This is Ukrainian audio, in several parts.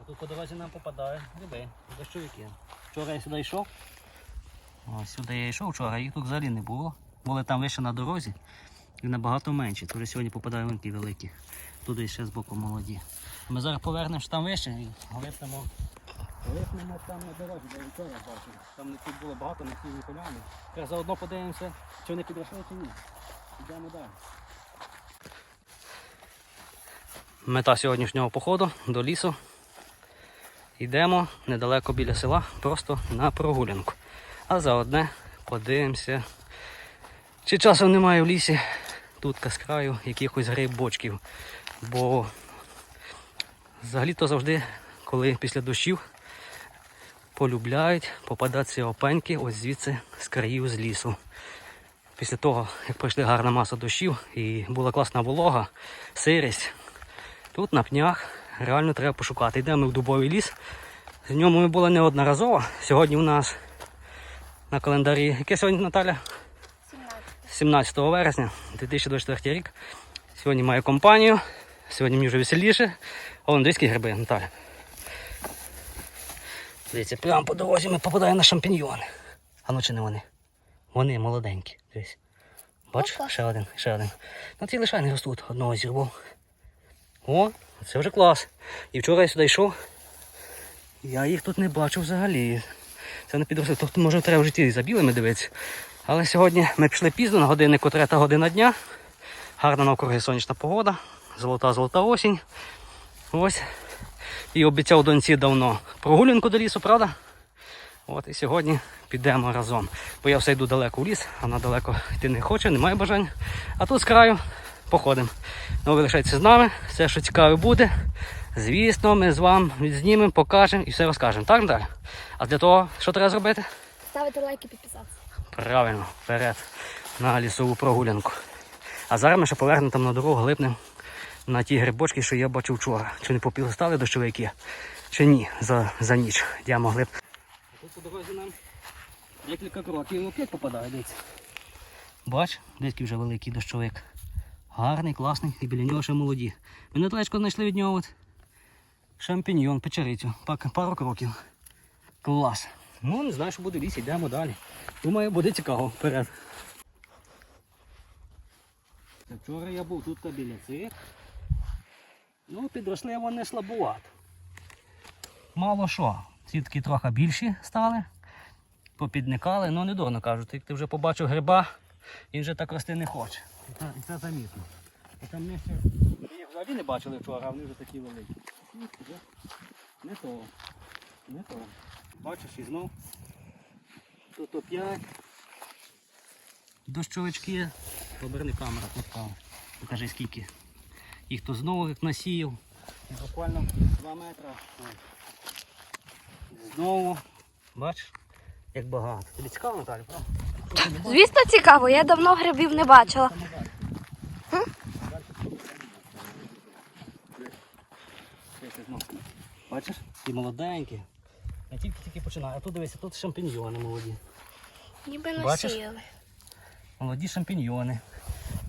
А тут по дорозі нам попадає гриби, дощовики. Вчора я сюди йшов. Ось сюди я йшов вчора, їх тут взагалі не було. Були там вище на дорозі і набагато менші. Тож сьогодні попадають вон великі. Туди ще з боку молоді. Ми зараз повернемося там вище і глипнемо. Глипнемо там на дорозі, де вчора бачив. Там не тут було багато на цій поляні. Зараз заодно подивимося, чи вони підросли, чи ні. Йдемо далі. Мета сьогоднішнього походу до лісу. Йдемо недалеко біля села, просто на прогулянку. А заодне подивимося, чи часом немає в лісі тут з краю якихось грибочків. Бо взагалі-то завжди, коли після дощів полюбляють попадатися опеньки ось звідси з країв з лісу. Після того, як пройшли гарна маса дощів і була класна волога, сирість, тут на пнях реально треба пошукати. Йдемо в дубовий ліс. В ньому ми були неодноразово. Сьогодні у нас на календарі. Яке сьогодні Наталя? 17 вересня 2024 рік. Сьогодні маю компанію. Сьогодні мені вже веселіше. О, дивіться гриби, Наталя. Дивіться, прямо по дорозі ми попадаємо на шампіньйони. А ну чи не вони? Вони молоденькі. Дивись. Бач, ще один, ще один. На цій лишайні ростуть, одного зірвав. О, це вже клас. І вчора я сюди йшов. Я їх тут не бачу взагалі. Це не підросли. Тобто, може, треба в житті за білими дивитися. Але сьогодні ми пішли пізно на годиннику трета година дня. Гарна навкруги сонячна погода, золота-золота осінь. Ось. І обіцяв доньці давно прогулянку до лісу, правда? От і сьогодні підемо разом. Бо я все йду далеко в ліс, вона далеко йти не хоче, не має бажання. А тут з краю походимо. Ну ви лишайтеся з нами, все, що цікаве буде. Звісно, ми з вами знімемо, покажемо і все розкажемо. Так далі? А для того, що треба зробити? Ставити лайки, підписатися. Правильно, вперед на лісову прогулянку. А зараз ми ще повернемо там на дорогу, глипнемо на ті грибочки, що я бачив вчора. Чи не попілистали дощовики, чи ні, за, за ніч. Йдемо глиб. Тут по дорозі нам декілька кроків і опять попадає, дивіться. Бач, десь вже великий дощовик. Гарний, класний, і біля нього ще молоді. Ми недалечко знайшли від нього от шампіньйон, печерицю. Пару кроків. Клас. Ну, не знаю, що буде в лісі, йдемо далі. Думаю, буде цікаво вперед. Вчора я був тут біля цих. Ну, підросли вони слабувато. Мало що. Ці такі трохи більші стали, попідникали, ну не дурно кажуть. Як ти вже побачив гриба, він вже так рости не хоче. І це, і це замітно. А там ми ще ми їх взагалі не бачили вчора, а вони вже такі великі. Не то. Не то. Бачиш і знов. Тут оп'ять. Дощовички. Поверни камера тут впала. Покажи скільки. Їх то знову як насіяв. Буквально 2 метри. Знову. Бачиш? Як багато. Тобі цікаво, Наталя, правда? Звісно, цікаво, я давно грибів не бачила. Бачиш? І молоденькі. Я тільки-тільки починаю. А тут дивися, тут шампіньйони молоді. Ніби насіяли. Молоді шампіньйони.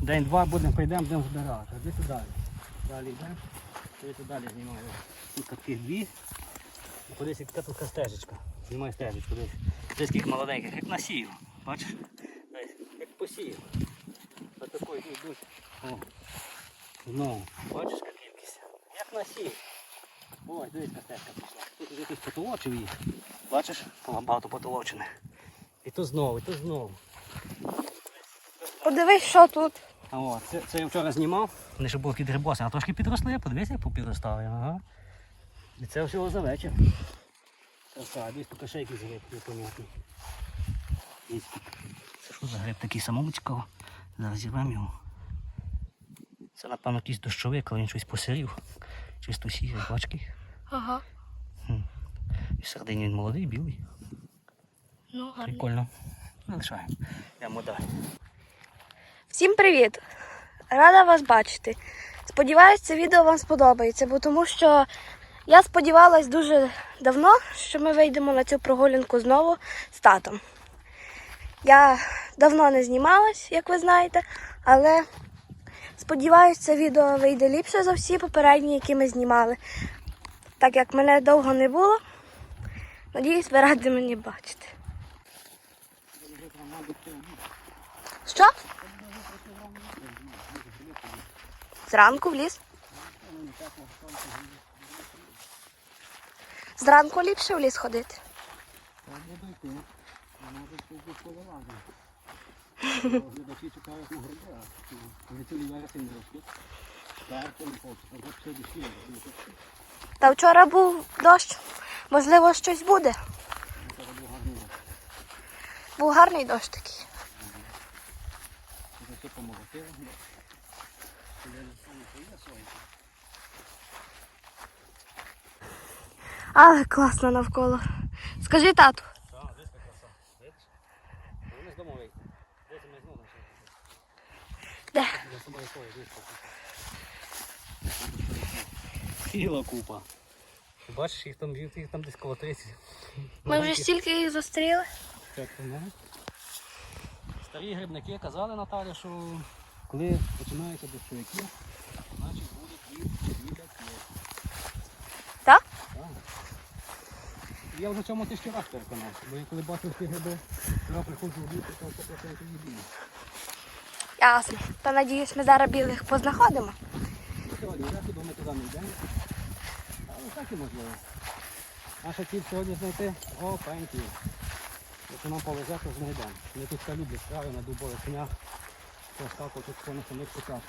День-два будемо, прийдемо, будемо збирати. А де ти далі? Далі йдемо. Дивіться, далі знімаю. Тут таких дві. І Подивись, яка тут стежечка. Знімай стежечку, дивись. Десь скільки молоденьких, як насію. Бачиш? Як посіяв. Ось такої йдуть. О. Знову. Бачиш, яка кількість. Як насів. Ось, дивись, яка пішла. Тут вже хтось потолочив її. Бачиш? Багато потолочене. І тут знову, і тут знову. Подивись, що тут. А от, це, це я вчора знімав. Вони ще були підрибоси, а трошки підросли, подивися, як попідростали. Ага. І це всього за вечір. Краса, десь тут ще якийсь гриб непонятний. Це що за гриб такий самому цікаво. Зараз зірвемо його. Це напевно якийсь дощовик, але він щось посирів. Чисто сірий, бачки. Ага. І всередині він молодий, білий. Ну, гарно. Прикольно. Залишаємо. Йдемо далі. Всім привіт! Рада вас бачити. Сподіваюсь, це відео вам сподобається, бо тому що я сподівалась дуже давно, що ми вийдемо на цю прогулянку знову з татом. Я давно не знімалась, як ви знаєте, але сподіваюсь, це відео вийде ліпше за всі попередні, які ми знімали. Так як мене довго не було, надіюсь, ви раді мені бачити. Що? Зранку в ліс. Зранку ліпше в ліс ходити. Глядачі чекають на гриби, а вже цілий вересень ростуть. Дійшло. Та вчора був дощ. Можливо, щось буде. Був гарний дощ такий. Але класно навколо. Скажи тату. Так, десь краса. Видиш? Вони з дому вийти. Десь ми знову Де? Собою. Ціла купа. Бачиш, їх там, їх там десь коло 30. Ми вже стільки їх зустріли. Так, ну. Старі грибники казали Наталі, що коли починаються дощовики, значить будуть відляки. Так? Так. Я вже в цьому тисячу раз переконався, бо я коли бачив ці гриби, я приходжу в ліс, то 100% їдіння. Ясно. Та надіюсь, ми зараз білих познаходимо. Сьогодні бо ми туди не йдемо. Але так і можливо. Наша ціль сьогодні знайти опеньків. Якщо нам повезе, то знайдемо. Вони тут все люблять справи на дубових конях. Поставку тут на самих початках.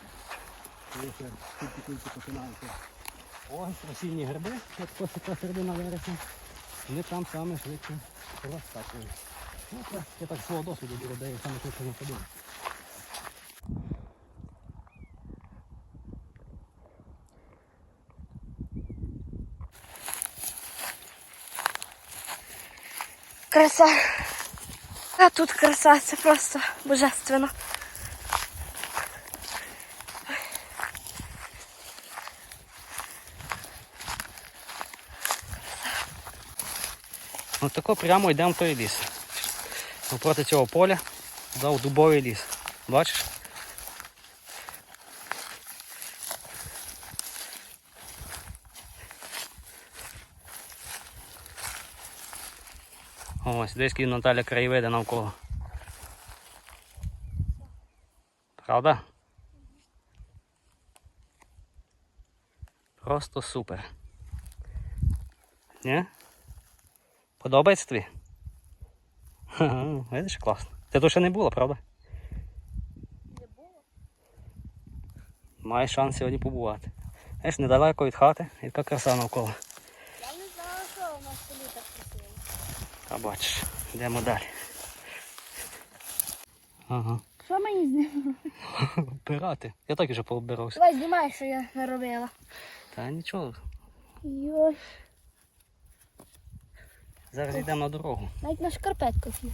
Тільки-тільки починаються. Ось осінні гриби, як посика середина вересня. Вони там саме швидше розтакують. Ну, це я так свого досвіду до людей саме тут не ходив. Краса. А тут краса, це просто божественно. Ось тако прямо йдемо в той ліс. Проти цього поля дав дубовий ліс. Бачиш? Ось, десь Наталя краєвиди навколо. Правда? Просто супер. Ні? Подобається тобі? Ха-ха, видиш, класно. Ти тут ще не було, правда? Не було. Маєш шанс сьогодні побувати. Знаєш, недалеко від хати, така краса навколо. Я не знала, що у нас селі так красиво. А бачиш, йдемо далі. Ага. Що мені з ним? Обирати. Я так вже пообирався. Давай знімай, що я наробила. Та нічого. Йой, Зараз йдемо на дорогу. навіть на шкарпетках є.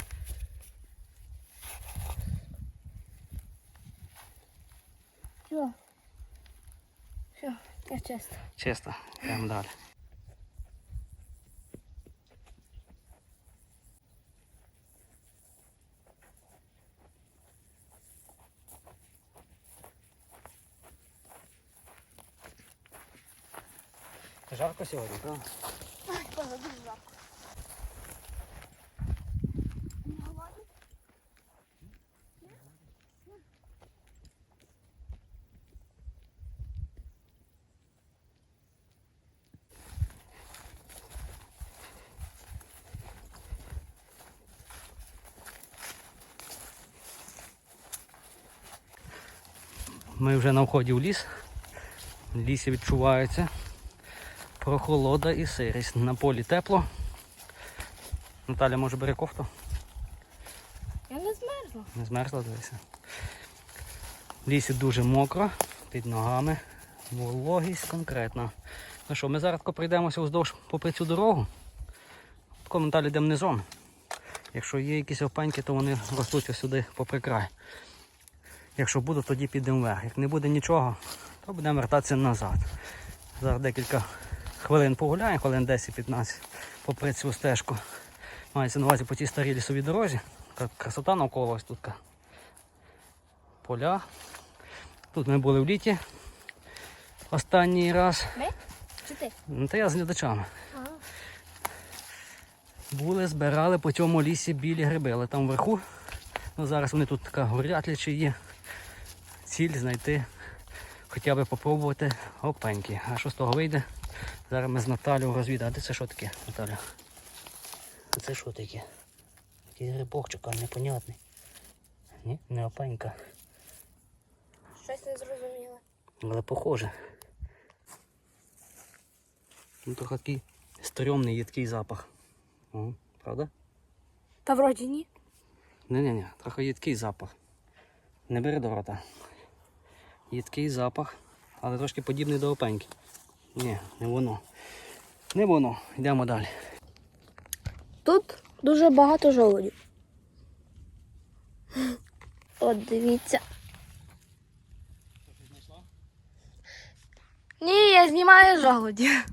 Все. Все, я чисто. Чисто, йдемо далі. Жарко сьогодні, правда? Ай, Боже, дуже жарко. Ми вже на вході в ліс. В лісі відчувається прохолода і сирість. На полі тепло. Наталя може бери кофту? Я не змерзла. Не змерзла, дивися. В лісі дуже мокро, під ногами. Вологість конкретна. Ну що, ми зараз пройдемося вздовж попри цю дорогу. Далі йдемо низом. Якщо є якісь опеньки, то вони ростуть ось сюди попри край. Якщо будуть, тоді підемо вверх. Як не буде нічого, то будемо вертатися назад. Зараз декілька хвилин погуляємо, хвилин 10-15 попри цю стежку. Мається на увазі по тій старій лісовій дорозі. Красота навколо ось тут. Поля. Тут ми були в літі. Останній раз. Ми? Чи ти? Ну, та я з глядачами. Ага. Були, збирали по цьому лісі білі гриби, але там вверху. Ну, зараз вони тут така горятлячі є. Ціль знайти, хоча б попробувати опеньки. А що з того вийде? Зараз ми з Наталю розвідаємо. А де це що таке, Наталя? А це що таке? Якийсь грибочок, а непонятний. Ні, не опенька. Щось не зрозуміло. Але похоже. Ну то такий стрьомний їдкий запах. О, правда? Та вроді ні. Ні-ні-ні, трохи їдкий запах. Не бери до рота. Їдкий запах, але трошки подібний до опеньки. Ні, не воно. Не воно. Йдемо далі. Тут дуже багато жолудів. От дивіться. Ні, я знімаю жолудів.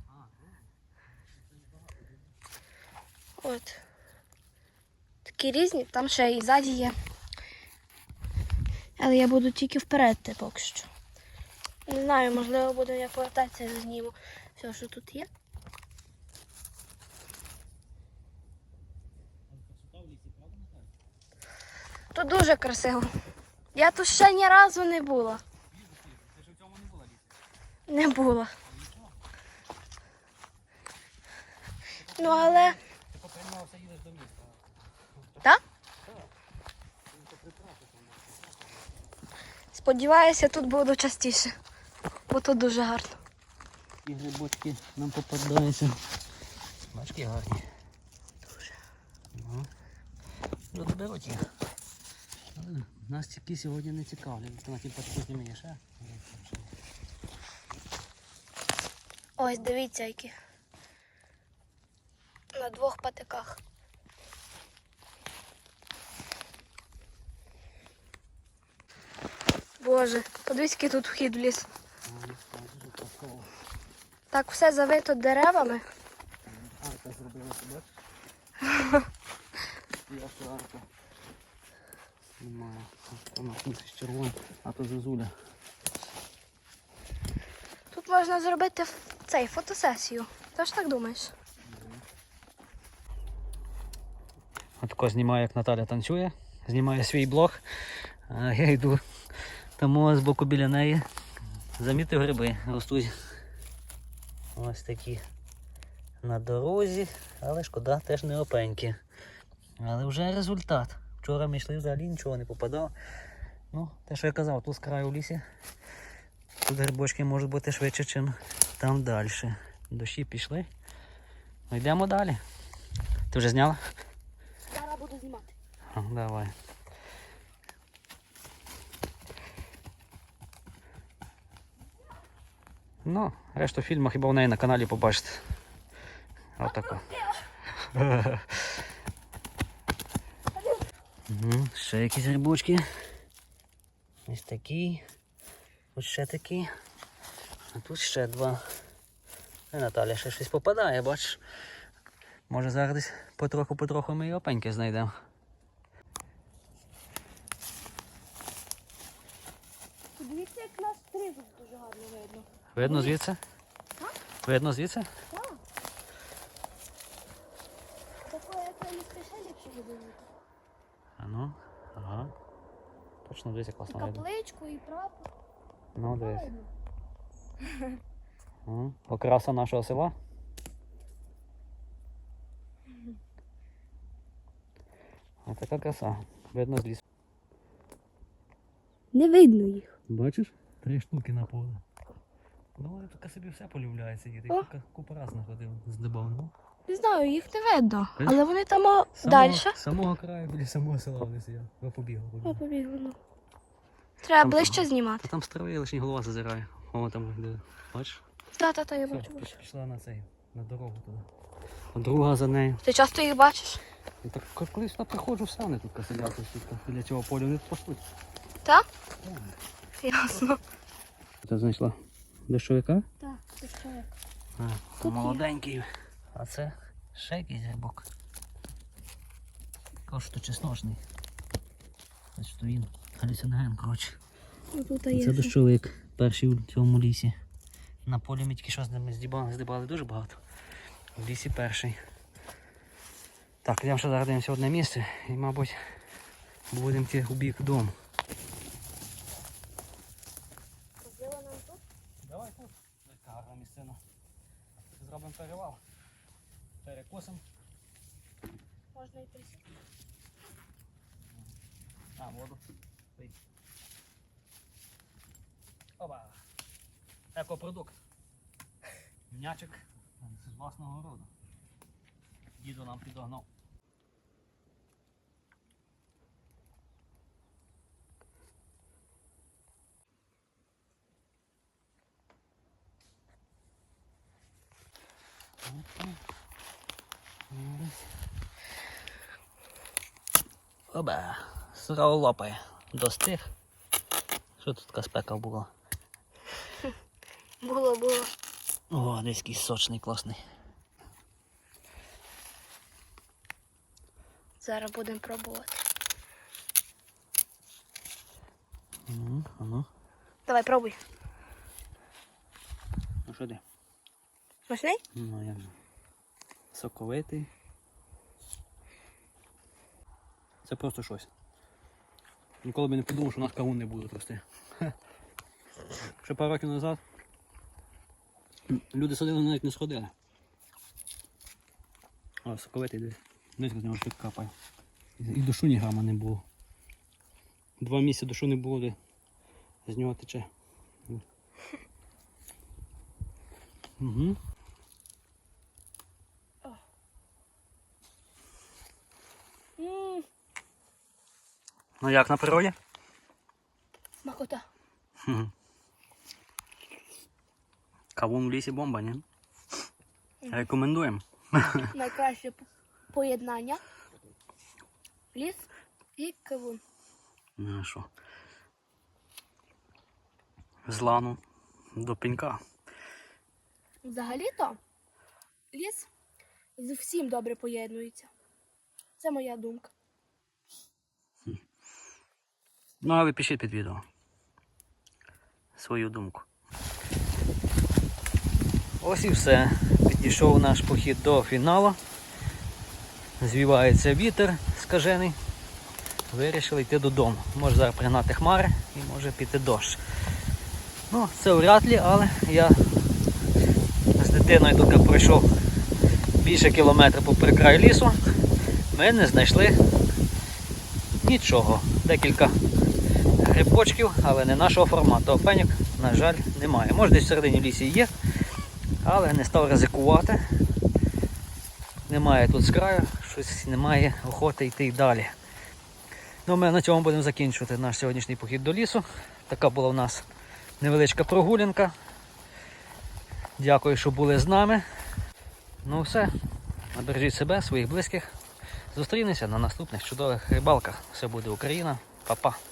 От. Такі різні, там ще і ззаді є. Але я буду тільки вперед поки що. Не знаю, можливо, буду як повертатися, зніму все, що тут є. Тут дуже красиво. Я тут ще ні разу не була. Не була. Ну але. Так? Сподіваюся, тут буду частіше. Бо дуже гарно. І грибочки нам попадаються. Бачки гарні. Дуже. Ну, люди беруть їх. Нас тільки сьогодні не цікавлять. На тім пачку знімаєш, а? Ось дивіться, які. На двох патиках. Боже, подивись, який тут вхід в ліс. Так все завито деревами. Арка зробилася, бачиш? Я арка. Немає. Вона а то зозуля. Тут можна зробити цей фотосесію. Ти ж так думаєш? Отако знімаю, як Наталя танцює, знімаю свій блог. А я йду тому з боку біля неї. Замітив гриби ростуть. Ось такі на дорозі, але шкода, теж не опенькі. Але вже результат. Вчора ми йшли взагалі нічого не попадало. Ну, те, що я казав, тут з краю в лісі. Тут грибочки можуть бути швидше, ніж там далі. Дощі пішли. Ну йдемо далі. Ти вже зняла? Зараз буду знімати. А, Давай. Ну, решту фільму хіба в неї на каналі побачите. Отако. Ще якісь грибочки. Ось такі. Ось ще такі. А тут ще два. І Наталя ще щось попадає, бачиш. Може зараз десь потроху-потроху ми і опеньки знайдемо. Подивіться, як нас тризуб дуже гарно видно. Видно звідси? Видно звідси? Так. Такое, як не спішили, якщо ви думаєте. А ну, ага. Точно дивись, як І класно видно. капличку, і прапор. Ну, дивись. Видно. Ага. Окраса нашого села. А така краса. Видно з лісу. Не видно їх. Бачиш? Три штуки на поле. Ну, я така собі все полюбляється їде. О. Кілька купа раз находив з дебавну. Не знаю, їх не видно. Видно? Але вони там о, далі. З самого краю біля самого села вони сидять. Ви побігли. О, побігли. побігли. ну. Треба Там- ближче знімати. Та там строє лише голова зазирає. О, там де. Бачиш? Та-та-та, я Все, бачу. бачу. пішла на цей, на дорогу туди. А друга за нею. Ти часто їх бачиш? Ну, так ко- колись я приходжу все, вони тут сидять ось тут біля цього поля, вони пасуть. Так? Ясно. Ти знайшла дощовика? Так, як? А, Тут є. молоденький. А це ще якийсь грибок. Що чесночний. Що він галюциноген, коротше. Ну, Це дощовик, перший у цьому лісі. На полі ми тільки що з ними здібали, здибали дуже багато. В лісі перший. Так, йдемо ще зараз дивимося одне місце і, мабуть, будемо йти у бік дому. Можливо, нам тут? Давай тут. Яка гарна місцина. Зробимо перевал. Перекосимо. Можна і присісти. А, воду. Пий. Оба. Екопродукт. М'ячик з власного роду. Діду нам підогнав. Оба, сразу лопає. Достиг. Що тут така спека була? Було, було. О, десь якийсь сочний, класний. Зараз будемо пробувати. Угу, ну. Давай, пробуй. Ну що де? Смачний? Ну, же. Соковитий. Це просто щось. Ніколи б не подумав, що у нас кавун не буде рости. Ще пару років назад люди садили навіть не сходили. О, соковитий десь. Десь з нього щось капає. І душу ні грама не було. Два місяці душу не було, де з нього тече. Угу. Ну як на природі? смакота. Мгм. Кавун в лісі бомба, ні? Рекомендуємо. Найкраще поєднання. Ліс і кавун. Ну що? З лану до пенька. Взагалі-то ліс з всім добре поєднується. Це моя думка. Ну, а ви пишіть під відео свою думку. Ось і все. Підійшов наш похід до фіналу. Звівається вітер скажений. Вирішили йти додому. Може зараз пригнати хмари і може піти дощ. Ну, це вряд ли, але я з дитиною тут пройшов більше кілометра по краю лісу. Ми не знайшли нічого. Декілька грибочків, але не нашого формату. Опеньок, на жаль, немає. Може десь всередині лісі є, але не став ризикувати. Немає тут з краю, щось немає охоти йти й далі. Ну, ми на цьому будемо закінчувати наш сьогоднішній похід до лісу. Така була у нас невеличка прогулянка. Дякую, що були з нами. Ну все. Набережіть себе, своїх близьких. Зустрінемося на наступних чудових рибалках. Все буде Україна. Па-па.